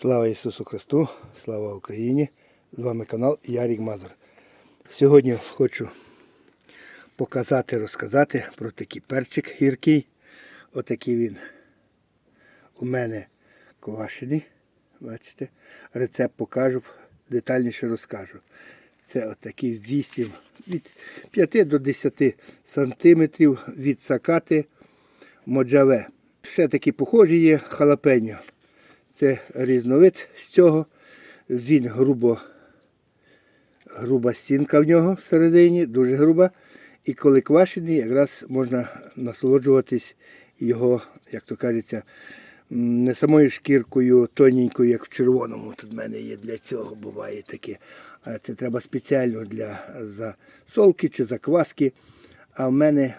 Слава Ісусу Христу, слава Україні! З вами канал Ярік Мазур. Сьогодні хочу показати, розказати про такий перчик гіркий. Отакий він у мене квашений. Бачите? Рецепт покажу, детальніше розкажу. Це отакий здійснив від 5 до 10 сантиметрів від сакати моджаве. Ще такі похожі є халапеньо. Це різновид з цього. Він грубо, груба стінка в нього всередині, дуже груба. І коли квашений, якраз можна насолоджуватись його, як то кажеться, не самою шкіркою, тоненькою, як в червоному. Тут в мене є для цього, буває таке. А це треба спеціально для засолки чи закваски. А в мене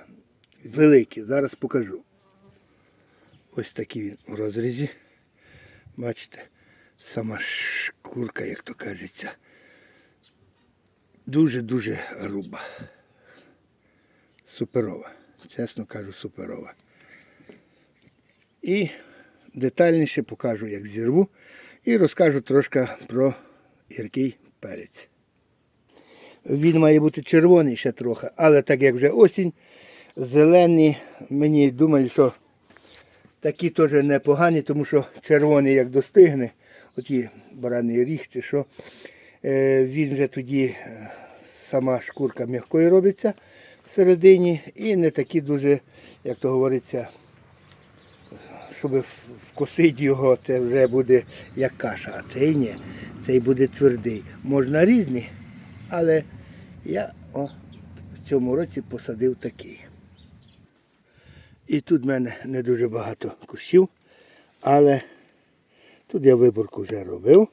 великий. Зараз покажу. Ось такий він у розрізі. Бачите, сама шкурка, як то кажеться, дуже-дуже груба. Суперова. Чесно кажу, суперова. І детальніше покажу, як зірву, і розкажу трошки про гіркий перець. Він має бути червоний ще трохи, але так як вже осінь, зелений, мені думаю, що Такі теж непогані, тому що червоний як достигне, оті бараний ріг чи що, е, він вже тоді е, сама шкурка м'якою робиться всередині і не такі дуже, як то говориться, щоб в- вкусити його, це вже буде як каша, а цей ні, цей буде твердий. Можна різні, але я о, в цьому році посадив такий. І тут в мене не дуже багато кущів, але тут я виборку вже робив.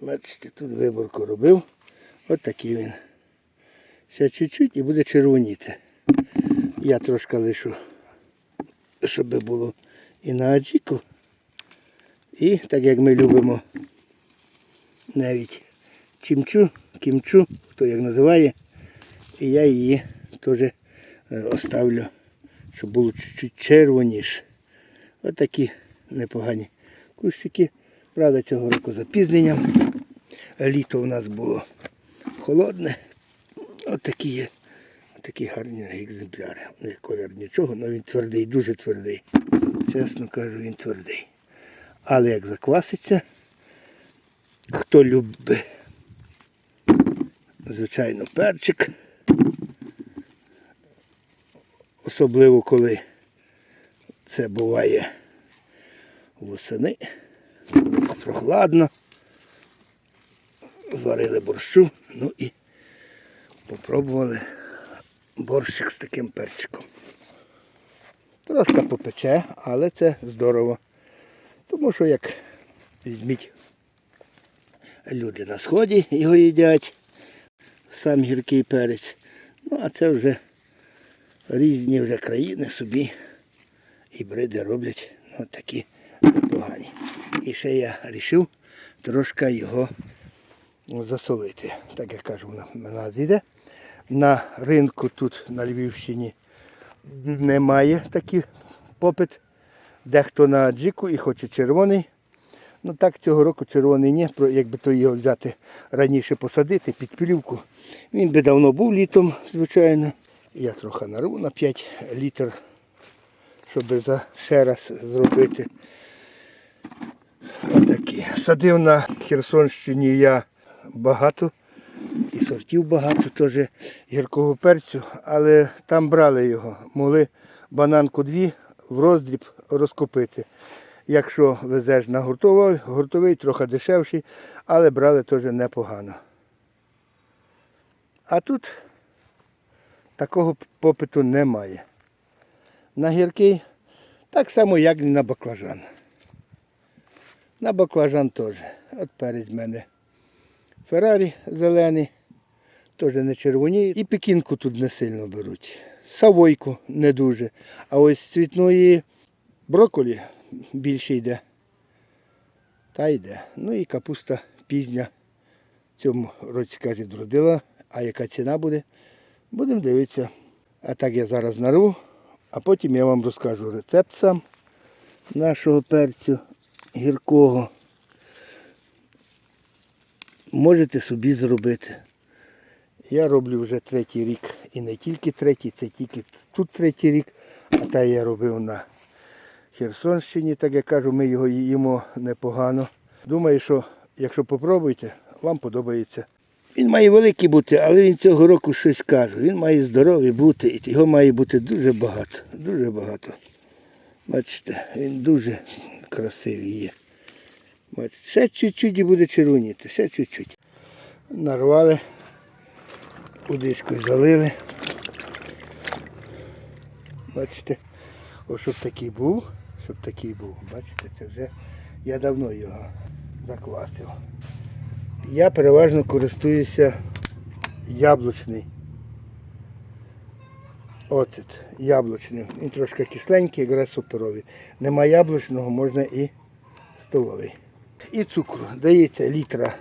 Бачите, тут виборку робив. От такий він. Ще чуть-чуть і буде червоніти. Я трошки лишу, щоб було і на аджіку. І так як ми любимо навіть чимчу, кімчу, хто як називає, і я її теж е, оставлю щоб було чуть-чуть червоніше. Ось такі непогані кущики. Правда, цього року запізненням. Літо у нас було холодне. Ось такі є. Такі гарні екземпляри. У них колір нічого, але він твердий, дуже твердий. Чесно кажу, він твердий. Але як закваситься, хто любить, звичайно, перчик. Особливо коли це буває восени, коли прохладно. Зварили борщу, ну і попробували борщик з таким перчиком. Трошки попече, але це здорово. Тому що як візьміть люди на сході його їдять, сам гіркий перець. Ну а це вже різні вже країни собі гібриди роблять ну, такі непогані. І ще я вирішив трошки його засолити. Так як кажу, на мене зійде. На ринку тут на Львівщині немає такий попит. Дехто на джику і хоче червоний. Ну так цього року червоний ні, якби то його взяти раніше посадити під плівку. Він би давно був літом, звичайно. Я трохи нарву на 5 літр, щоб за ще раз зробити. Отакі. Садив на Херсонщині я багато і сортів багато теж гіркого перцю, але там брали його. Могли бананку дві в роздріб розкопити. Якщо везеш на гуртовий, гуртовий трохи дешевший, але брали теж непогано. А тут такого попиту немає. На гіркий так само, як і на баклажан. На баклажан теж. От перець в мене Феррарі зелений, теж не червоніє. І пекінку тут не сильно беруть. Савойку не дуже. А ось цвітної брокколі більше йде. Та йде. Ну і капуста пізня. В цьому році, каже, зродила. А яка ціна буде? Будемо дивитися. А так я зараз нарву, а потім я вам розкажу рецепт сам нашого перцю гіркого. можете собі зробити. Я роблю вже третій рік. І не тільки третій, це тільки тут третій рік, а та я робив на Херсонщині, так я кажу, ми його їмо непогано. Думаю, що якщо попробуєте, вам подобається. Він має великий бути, але він цього року щось каже. Він має здоровий бути, і його має бути дуже багато. Дуже багато. Бачите, він дуже красивий є. Бачите, ще чуть-чуть і буде червоніти, ще чуть-чуть. Нарвали, удишкою залили. Бачите, ось щоб такий був, щоб такий був. Бачите, це вже я давно його заквасив. Я переважно користуюся яблучний. Оцет яблучний. Він трошки кисленький, якраз суперовий. Нема яблучного, можна і столовий. І цукру. Дається літра,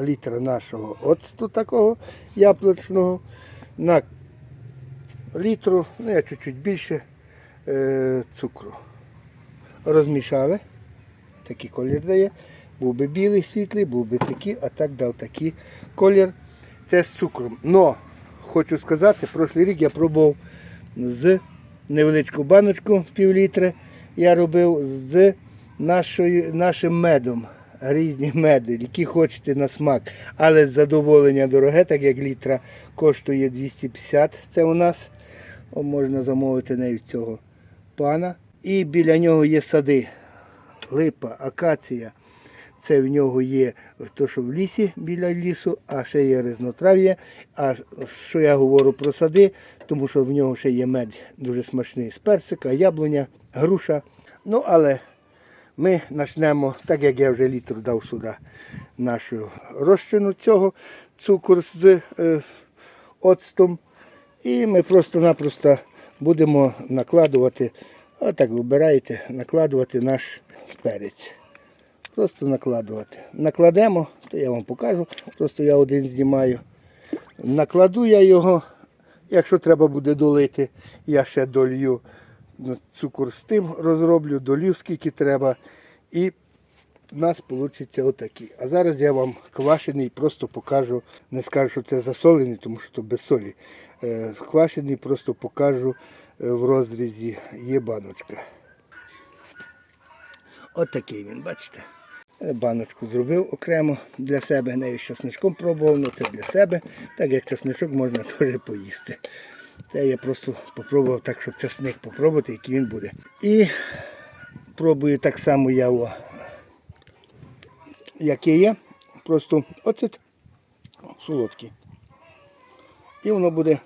літра нашого оцту такого яблучного на літру, ну я чуть-чуть більше е, цукру. Розмішали. Такий колір дає. Був би білий світлий, був би такий, а так дав такий колір. Це з цукром. Но хочу сказати, прошлий рік я пробував з невеличку баночку пів літри. Я робив з нашою, нашим медом. Різні меди, які хочете на смак. Але задоволення дороге, так як літра коштує 250. Це у нас. О, можна замовити навіть цього пана. І біля нього є сади. Липа, акація. Це в нього є то, що в лісі біля лісу, а ще є різнотрав'я. А що я говорю про сади, тому що в нього ще є мед дуже смачний з персика, яблуня, груша. Ну, але ми почнемо, так як я вже літру дав сюди нашу розчину цього, цукор з е, оцтом. І ми просто-напросто будемо накладувати, отак вибираєте, накладувати наш перець. Просто накладувати. Накладемо, то я вам покажу. Просто я один знімаю. Накладу я його. Якщо треба буде долити, я ще долью ну, цукор з тим розроблю, долью скільки треба. І в нас вийде отакий. А зараз я вам квашений просто покажу. Не скажу, що це засолений, тому що це без солі. Е, Квашений просто покажу е, в розрізі. Є баночка. Отакий він, бачите. Е, Баночку зробив окремо для себе. Нею з часничком пробував, але це для себе. Так як часничок можна теж поїсти. Це я просто попробував так, щоб часник попробувати, який він буде. І пробую так само я о, який є. Просто оцет солодкий. І воно буде,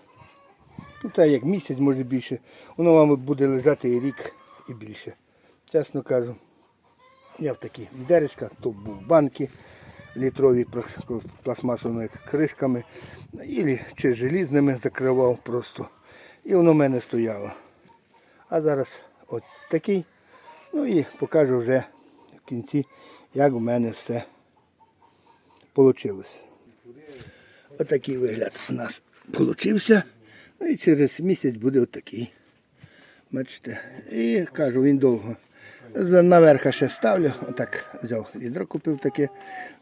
ну так як місяць, може більше, воно вам буде лежати і рік і більше. Чесно кажу. Я в такі відеречка, то був банки літрові пластмасовими кришками, ілі чи желізними закривав просто. І воно в мене стояло. А зараз ось такий. Ну і покажу вже в кінці, як у мене все вийшло. Отакий вигляд у нас вийшов. Ну і через місяць буде отакий. Бачите. І кажу, він довго. Наверха ще ставлю. Отак взяв відро купив таке.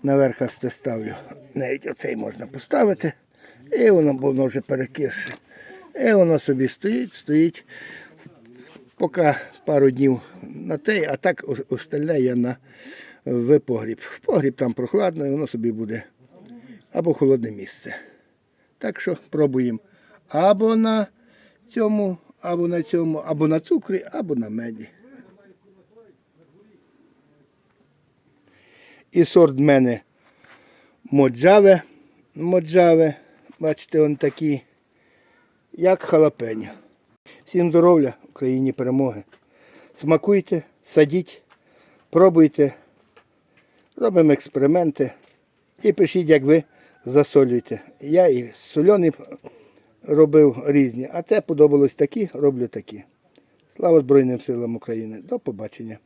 Наверха ще ставлю. Навіть оцей можна поставити. І воно, бо воно вже перекисше. І воно собі стоїть, стоїть. Поки пару днів на те, а так остальне я на в погріб. В погріб там прохладно, і воно собі буде або холодне місце. Так що пробуємо або на цьому, або на цьому, або на цукрі, або на меді. І сорт в мене моджаве. Моджаве. Бачите, он такі, як халапеньо. Всім здоров'я, Україні перемоги. Смакуйте, садіть, пробуйте, робимо експерименти і пишіть, як ви засолюєте. Я і сольоний робив різні, а це подобалось такі, роблю такі. Слава Збройним силам України. До побачення.